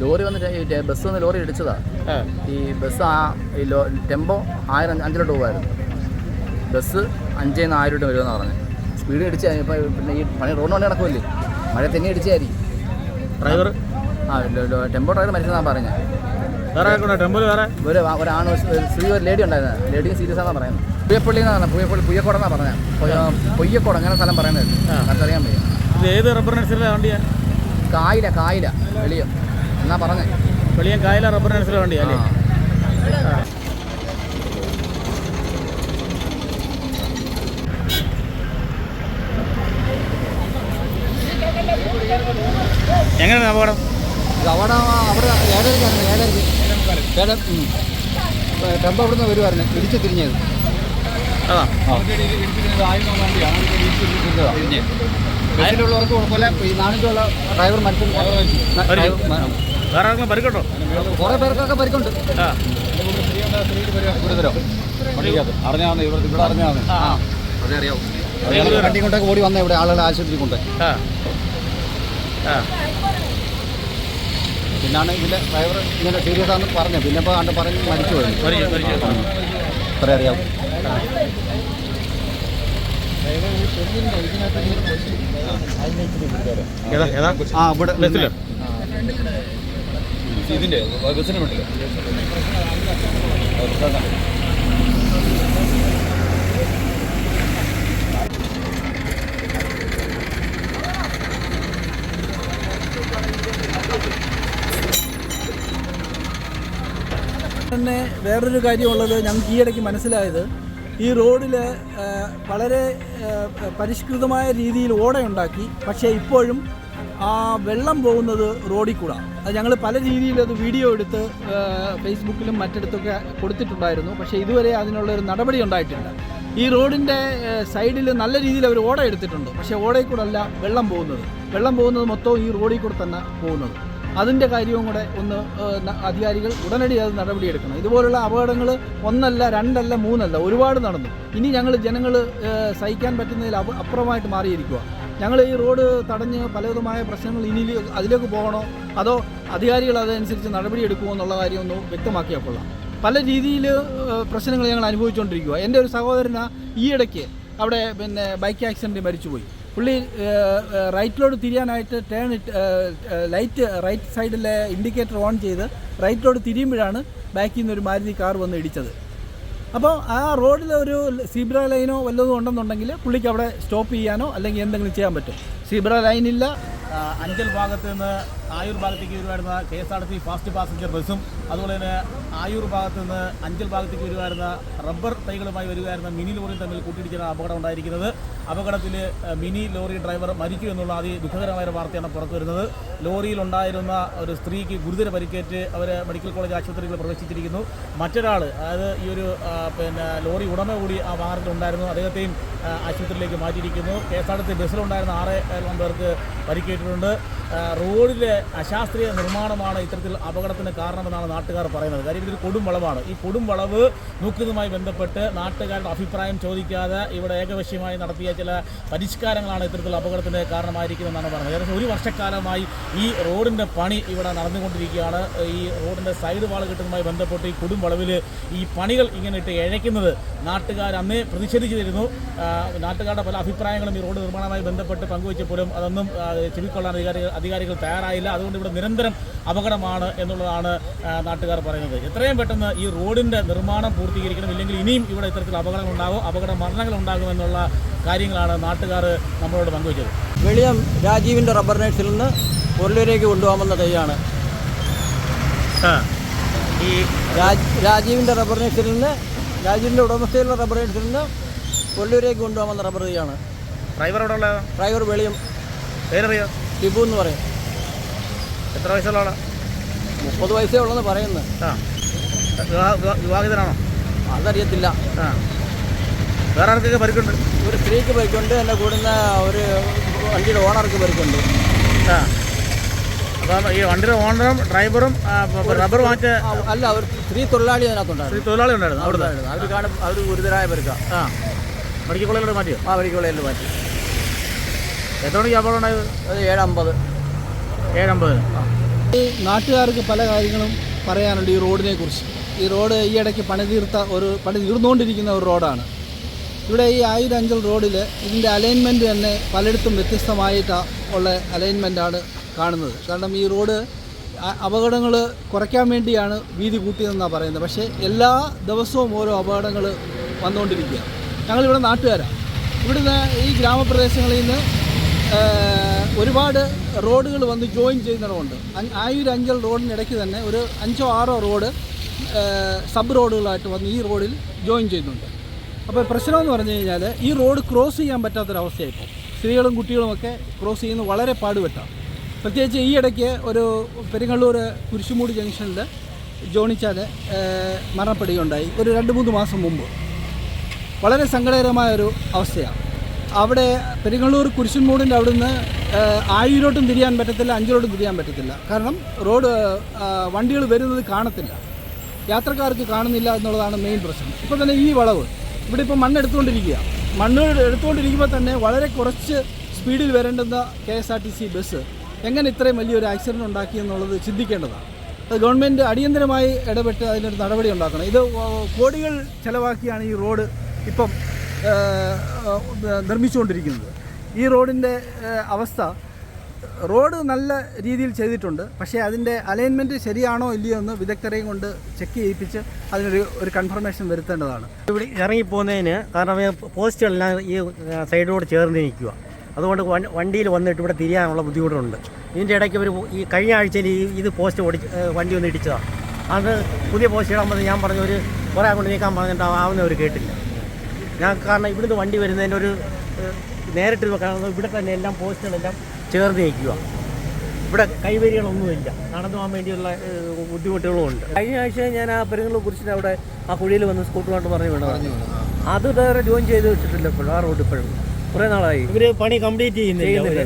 Lorry വന്നിട്ട് bus വന്ന് lorry ഇടിച്ചതാ. ഈ ബസ് ആ ഈ ലോ ടെമ്പോ ആയിരം അഞ്ച് ലോട്ട് പോകുമായിരുന്നു ബസ് അഞ്ചേ നിന്ന് ആയിരം രൂപ വരുമെന്ന് പറഞ്ഞു. സ്പീഡ് ഇടിച്ച പിന്നെ ഈ പണി റോഡ് പണി നടക്കുമല്ലേ മഴ തന്നെ ഇടിച്ചായിരിക്കും. ഡ്രൈവർ? ആ ടെമ്പോ ഡ്രൈവർ മരിച്ചതാണ് പറഞ്ഞത് വേറെ ടെമ്പോ ടെമ്പിൾ വേറെ? ഒരു ഒരാണ് ഒരു സ്ത്രീ ഒരു ലേഡി ഉണ്ടായിരുന്നു. ലേഡി സീരിയസ് ആണെന്ന് പറയുന്നത് പുയ്യപ്പള്ളി എന്നാണ് പുയ്യപ്പള്ളി പുയ്യക്കോട് എന്നാണ് പറഞ്ഞത് പൊയ്യക്കോട് അങ്ങനെ സ്ഥലം പറയുന്നത്. നമുക്കറിയാൻ ഇത് ഏത് റബ്ബർ കായില കായില. വെളിയം. എന്നാ പറഞ്ഞേ? വെളിയൻ കായല റബ്ബർ നഴ്സറി വണ്ടിയാ അല്ലേ? ആ. എങ്ങനെയാണ് അപകടം? അവിടെ അവിടെ ഏഴരക്കായിരുന്നു ഏഴരക്ക്. ഏഴര. ടെമ്പോ ഇവിടുന്ന് വരുമായിരുന്നു ഇടിച്ച് തിരിഞ്ഞത്. അതാ. ഉള്ളവർക്ക് കുഴപ്പമില്ല ഈ നാണിലുള്ള ഡ്രൈവർ മരിച്ചു. വേറെ ആർക്കും പരിക്കുണ്ടോ? കുറേ പേർക്കൊക്കെ പരിക്കുണ്ട്. ആ. അറിഞ്ഞാന്ന് ഇവിടെ ഇവിടെ അറിഞ്ഞാന്ന്. ആ. അതേ അറിയാവൂ. വണ്ടി കൊണ്ടൊക്കെ ഓടി വന്ന ഇവിടെ ആളുകളെ ആശുപത്രി കൊണ്ട്. പിന്നാണ് ഇതിന്റെ ഡ്രൈവർ ഇങ്ങനെ സീരിയസ് ആണെന്ന് പറഞ്ഞു. പിന്നെ ഇപ്പോൾ കണ്ട് പറഞ്ഞ് മരിച്ചു പോയി. അത്ര അറിയാം ഏതാ ഏതാ? ആ ഇവിടെ ഇതിന്റെ ബസ്സിന് വേണ്ടില്ല തന്നെ വേറൊരു കാര്യമുള്ളത് ഞങ്ങൾക്ക് ഈയിടയ്ക്ക് മനസ്സിലായത്. ഈ റോഡിൽ വളരെ പരിഷ്കൃതമായ രീതിയിൽ ഓടയുണ്ടാക്കി. പക്ഷേ ഇപ്പോഴും ആ വെള്ളം പോകുന്നത് റോഡിൽ കൂടെ. അത് ഞങ്ങൾ പല രീതിയിൽ അത് വീഡിയോ എടുത്ത് ഫേസ്ബുക്കിലും മറ്റിടത്തൊക്കെ കൊടുത്തിട്ടുണ്ടായിരുന്നു. പക്ഷേ ഇതുവരെ അതിനുള്ള ഒരു നടപടി ഉണ്ടായിട്ടില്ല. ഈ റോഡിന്റെ സൈഡിൽ നല്ല രീതിയിൽ അവർ ഓട എടുത്തിട്ടുണ്ട്. പക്ഷേ ഓടയിൽ കൂടെ അല്ല വെള്ളം പോകുന്നത്. വെള്ളം പോകുന്നത് മൊത്തവും ഈ റോഡിൽ കൂടെ തന്നെ പോകുന്നത്. അതിന്റെ കാര്യവും കൂടെ ഒന്ന് അധികാരികൾ ഉടനടി അത് നടപടിയെടുക്കണം ഇതുപോലുള്ള അപകടങ്ങൾ ഒന്നല്ല രണ്ടല്ല മൂന്നല്ല ഒരുപാട് നടന്നു. ഇനി ഞങ്ങൾ ജനങ്ങൾ സഹിക്കാൻ പറ്റുന്നതിൽ അപ- അപ്പുറമായിട്ട് മാറിയിരിക്കുക ഞങ്ങൾ ഈ റോഡ് തടഞ്ഞ് പലവിധമായ പ്രശ്നങ്ങൾ ഇനി അതിലേക്ക് പോകണോ? അതോ അധികാരികൾ അതനുസരിച്ച് നടപടിയെടുക്കുമോ എന്നുള്ള കാര്യം ഒന്ന് വ്യക്തമാക്കിയാൽ കൊള്ളാം. പല രീതിയിൽ പ്രശ്നങ്ങൾ ഞങ്ങൾ അനുഭവിച്ചുകൊണ്ടിരിക്കുക എന്റെ ഒരു സഹോദരന ഈയിടയ്ക്ക് അവിടെ പിന്നെ ബൈക്ക് ആക്സിഡന്റ് മരിച്ചുപോയി. പുള്ളി റൈറ്റിലോട് തിരിയാനായിട്ട് ടേൺ ലൈറ്റ് റൈറ്റ് സൈഡിലെ ഇൻഡിക്കേറ്റർ ഓൺ ചെയ്ത് റൈറ്റിലോട്ട് തിരിയുമ്പോഴാണ് ബാക്കിൽ നിന്ന് ഒരു മാരുതി കാർ വന്ന് ഇടിച്ചത്. അപ്പോൾ ആ റോഡിൽ ഒരു സീബ്ര ലൈനോ വല്ലതും ഉണ്ടെന്നുണ്ടെങ്കിൽ പുള്ളിക്ക് അവിടെ സ്റ്റോപ്പ് ചെയ്യാനോ അല്ലെങ്കിൽ എന്തെങ്കിലും ചെയ്യാൻ പറ്റും. സീബ്ര ലൈനില്ല അഞ്ചൽ ഭാഗത്ത് നിന്ന് ആയൂർ ഭാഗത്തേക്ക് വരുവായിരുന്ന K S R T C fast passenger ബസ്സും അതുപോലെ തന്നെ ആയൂർ ഭാഗത്ത് നിന്ന് അഞ്ചൽ ഭാഗത്തേക്ക് വരുവായിരുന്ന റബ്ബർ തൈകളുമായി വരുവായിരുന്ന മിനി ലോറിയും തമ്മിൽ കൂട്ടിയിടിച്ചാണ് അപകടം ഉണ്ടായിരിക്കുന്നത്. അപകടത്തിൽ മിനി ലോറി ഡ്രൈവർ മരിച്ചു എന്നുള്ള അതി ദുഃഖകരമായ ഒരു വാർത്തയാണ് പുറത്തു വരുന്നത്. ലോറിയിൽ ഉണ്ടായിരുന്ന ഒരു സ്ത്രീക്ക് ഗുരുതര പരിക്കേറ്റ് അവർ മെഡിക്കൽ കോളേജ് ആശുപത്രികളിൽ പ്രവേശിച്ചിരിക്കുന്നു. മറ്റൊരാൾ അതായത് ഈ ഒരു പിന്നെ ലോറി ഉടമ കൂടി ആ വാഹനത്തിൽ ഉണ്ടായിരുന്നു. അദ്ദേഹത്തെയും ആശുപത്രിയിലേക്ക് മാറ്റിയിരിക്കുന്നു. K S R T C ബസ്സിലുണ്ടായിരുന്ന ആറ് പേർക്ക് പരിക്കേറ്റിട്ടുണ്ട് ആ, റോഡിലെ അശാസ്ത്രീയ നിർമ്മാണമാണ് ഇത്തരത്തിൽ അപകടത്തിന് കാരണമെന്നാണ് നാട്ടുകാർ പറയുന്നത്. കാര്യം ഇതൊരു കൊടും വളവാണ്. ഈ കൊടും വളവ് നോക്കുന്നതുമായി ബന്ധപ്പെട്ട് നാട്ടുകാരുടെ അഭിപ്രായം ചോദിക്കാതെ ഇവിടെ ഏകപക്ഷീയമായി നടത്തിയ ചില പരിഷ്കാരങ്ങളാണ് ഇത്തരത്തിൽ അപകടത്തിന് കാരണമായിരിക്കുന്നതെന്നാണ് പറയുന്നത് ഏകദേശം ഒരു വർഷക്കാലമായി ഈ റോഡിന്റെ പണി ഇവിടെ നടന്നുകൊണ്ടിരിക്കുകയാണ്. ഈ റോഡിന്റെ സൈഡ് വാൾ കിട്ടുന്നതുമായി ബന്ധപ്പെട്ട് ഈ കൊടും വളവിൽ ഈ പണികൾ ഇങ്ങനെ ഇട്ട് ഇഴയ്ക്കുന്നത് നാട്ടുകാർ അന്നേ പ്രതിഷേധിച്ചിരുന്നു. നാട്ടുകാരുടെ പല അഭിപ്രായങ്ങളും ഈ റോഡ് നിർമ്മാണവുമായി ബന്ധപ്പെട്ട് പങ്കുവച്ചപ്പോഴും അതൊന്നും ആ, ചെവിക്കൊള്ളാൻ അധികാരികൾ അധികാരികൾ തയ്യാറായില്ല. അതുകൊണ്ട് ഇവിടെ നിരന്തരം അപകടമാണ് എന്നുള്ളതാണ് നാട്ടുകാർ പറയുന്നത്. എത്രയും പെട്ടെന്ന് ഈ റോഡിന്റെ നിർമ്മാണം പൂർത്തീകരിക്കണം. ഇല്ലെങ്കിൽ ഇനിയും ഇവിടെ ഇത്തരത്തിൽ അപകടങ്ങൾ ഉണ്ടാകും അപകട മരണങ്ങൾ ഉണ്ടാകുമെന്നുള്ള കാര്യങ്ങളാണ് നാട്ടുകാർ നമ്മളോട് പങ്കുവച്ചത്. വെളിയം രാജീവിന്റെ റബ്ബർ നൈറ്റ്സിൽ നിന്ന് പൊരുളൂരേക്ക് കൊണ്ടുപോകാമെന്ന തൈയാണ് ഈ രാജ് രാജീവിന്റെ റബ്ബർ നൈറ്റ്സിൽ നിന്ന് രാജീവിന്റെ ഉടമസ്ഥയിലുള്ള റബ്ബർ നൈറ്റ്സിൽ നിന്ന് പൊരുളൂരേക്ക് കൊണ്ടുപോകാമെന്ന റബ്ബർ തൈയാണ് ഡ്രൈവർ ഡ്രൈവർ വെളിയം. പേരറിയോ. ടിബു എന്ന് പറയും. എത്ര വയസ്സുള്ള ആളാ? മുപ്പത് വയസ്സേ ഉള്ളെന്ന് പറയുന്നത്. ആ. വിവാഹ- വിവാ- വിവാഹിതനാണോ? അതറിയത്തില്ല. ആ. വേറെ ആർക്കൊക്കെ പരിക്കുണ്ട്? ഒരു സ്ത്രീക്ക് പരിക്കുണ്ട് എന്റെ കൂടുന്ന ഒരു വണ്ടിയുടെ ഓണർക്ക് പരിക്കുണ്ട്. ആ. അപ്പം ഈ വണ്ടിയുടെ ഓണറും ഡ്രൈവറും ആ, പ- റബ്ബർ വാങ്ങിച്ച ആ, അല്ല ഒരു സ്ത്രീ തൊഴിലാളി അതിനകത്തുണ്ടായിരുന്നു. തൊഴിലാളി ഉണ്ടായിരുന്നു അവിടുന്ന് അവർ കാണും അവർ ഗുരുതരായ പരിക്കാം. ആ. മെഡിക്കൽ കോളേജിലോട്ട് മാറ്റിയോ? ആ പരിക്കുള്ളതിൽ മാറ്റി. എത്ര മണിക്ക് അപകടം ഉണ്ടായത്? അത് ഏഴമ്പത്. ഏഴമ്പതിന് ഈ നാട്ടുകാർക്ക് പല കാര്യങ്ങളും പറയാനുണ്ട് ഈ റോഡിനെ കുറിച്ച്. ഈ റോഡ് ഈ ഇടയ്ക്ക് പണി തീർത്ത ഒരു പണി തീർന്നുകൊണ്ടിരിക്കുന്ന ഒരു റോഡാണ്. ഇവിടെ ഈ ആയിരഞ്ചൽ റോഡിൽ ഇതിന്റെ അലൈൻമെന്റ് തന്നെ പലയിടത്തും വ്യത്യസ്തമായിട്ട് ഉള്ള അലൈൻമെന്റാണ് കാണുന്നത്. കാരണം ഈ റോഡ് അപകടങ്ങൾ കുറയ്ക്കാൻ വേണ്ടിയാണ് വീതി കൂട്ടിയതെന്നാണ് പറയുന്നത്. പക്ഷേ എല്ലാ ദിവസവും ഓരോ അപകടങ്ങൾ വന്നുകൊണ്ടിരിക്കുക ഞങ്ങളിവിടെ നാട്ടുകാരാണ്. ഇവിടുന്ന് ഈ ഗ്രാമപ്രദേശങ്ങളിൽ നിന്ന് ഒരുപാട് റോഡുകൾ വന്ന് ജോയിൻ ചെയ്യുന്നതുകൊണ്ട് ആയൂർ അഞ്ചൽ റോഡിനിടയ്ക്ക് തന്നെ ഒരു അഞ്ചോ ആറോ റോഡ് സബ് റോഡുകളായിട്ട് വന്ന് ഈ റോഡിൽ ജോയിൻ ചെയ്യുന്നുണ്ട്. അപ്പോൾ പ്രശ്നമെന്ന് പറഞ്ഞു കഴിഞ്ഞാൽ ഈ റോഡ് ക്രോസ് ചെയ്യാൻ പറ്റാത്തൊരവസ്ഥയായിപ്പോൾ സ്ത്രീകളും കുട്ടികളുമൊക്കെ ക്രോസ് ചെയ്യുന്നത് വളരെ പാടുപെട്ടാണ്. പ്രത്യേകിച്ച് ഈ ഇടയ്ക്ക് ഒരു പെരിങ്ങള്ളൂർ കുരിശുമൂട് ജംഗ്ഷനിൽ ജോണിച്ചാൽ മരണപ്പെടുകയുണ്ടായി. ഒരു രണ്ട് മൂന്ന് മാസം മുമ്പ്. വളരെ സങ്കടകരമായ ഒരു അവസ്ഥയാണ്. അവിടെ പെരിങ്ങള്ളൂർ കുരിശുംമൂടിന്റെ അവിടുന്ന് ആയിരോട്ടും തിരിയാൻ പറ്റത്തില്ല അഞ്ചിലോട്ടും തിരിയാൻ പറ്റത്തില്ല. കാരണം റോഡ് വണ്ടികൾ വരുന്നത് കാണത്തില്ല. യാത്രക്കാർക്ക് കാണുന്നില്ല എന്നുള്ളതാണ് മെയിൻ പ്രശ്നം. ഇപ്പോൾ തന്നെ ഈ വളവ് ഇവിടെ ഇപ്പോൾ മണ്ണ് എടുത്തുകൊണ്ടിരിക്കുക. മണ്ണ് എടുത്തുകൊണ്ടിരിക്കുമ്പോൾ തന്നെ വളരെ കുറച്ച് സ്പീഡിൽ വരേണ്ടുന്ന K S R T C bus എങ്ങനെ ഇത്രയും വലിയൊരു ആക്സിഡന്റ് ഉണ്ടാക്കി എന്നുള്ളത് ചിന്തിക്കേണ്ടതാണ്. അത് ഗവൺമെന്റ് അടിയന്തരമായി ഇടപെട്ട് അതിനൊരു നടപടി ഉണ്ടാക്കണം. ഇത് കോടികൾ ചിലവാക്കിയാണ് ഈ റോഡ് ഇപ്പം നിർമ്മിച്ചുകൊണ്ടിരിക്കുന്നത്. ഈ റോഡിന്റെ അവസ്ഥ റോഡ് നല്ല രീതിയിൽ ചെയ്തിട്ടുണ്ട്. പക്ഷേ അതിന്റെ അലൈൻമെന്റ് ശരിയാണോ ഇല്ലയോ എന്ന് വിദഗ്ധരെയും കൊണ്ട് ചെക്ക് ചെയ്യിപ്പിച്ച് അതിനൊരു ഒരു കൺഫർമേഷൻ വരുത്തേണ്ടതാണ്. ഇവിടെ ഇറങ്ങിപ്പോകുന്നതിന് കാരണം പോസ്റ്റുകളെല്ലാം ഈ സൈഡിലൂടെ ചേർന്ന് നിൽക്കുക. അതുകൊണ്ട് വണ്ടിയിൽ വന്നിട്ട് ഇവിടെ തിരിയാനുള്ള ബുദ്ധിമുട്ടുണ്ട്. ഇതിന്റെ ഇടയ്ക്ക് ഒരു ഈ കഴിഞ്ഞ ആഴ്ചയിൽ ഈ ഇത് പോസ്റ്റ് ഓടിച്ച് വണ്ടി ഒന്ന് ഇടിച്ചതാണ് അത് പുതിയ പോസ്റ്റ് ഇടാൻ ഞാൻ പറഞ്ഞ ഒരു കുറേ കൊണ്ട് നീക്കാൻ പറഞ്ഞിട്ട് ആവുന്നവർ കേട്ടില്ല. ഞാൻ കാരണം ഇവിടുന്ന് വണ്ടി വരുന്നതിന്റെ ഒരു നേരിട്ട് കാരണം ഇവിടെ തന്നെ എല്ലാം പോസ്റ്റുകളെല്ലാം ചേർന്ന് നിൽക്കുക ഇവിടെ കൈവരികളൊന്നുമില്ല. നടന്നു പോകാൻ വേണ്ടിയുള്ള ബുദ്ധിമുട്ടുകളും ഉണ്ട്. കഴിഞ്ഞ ആഴ്ച ഞാൻ ആ പെരുങ്ങളെ കുറിച്ചിട്ട് അവിടെ ആ കുഴിയിൽ വന്ന് സ്കൂട്ടറുമായിട്ട് പറഞ്ഞു വേണം അത് വേറെ ജോയിൻ ചെയ്ത് വെച്ചിട്ടില്ല ഇപ്പോഴും ആ റോഡ് ഇപ്പോഴും. കുറെ നാളായി. ഇവർ പണി കംപ്ലീറ്റ് ചെയ്യുന്നില്ല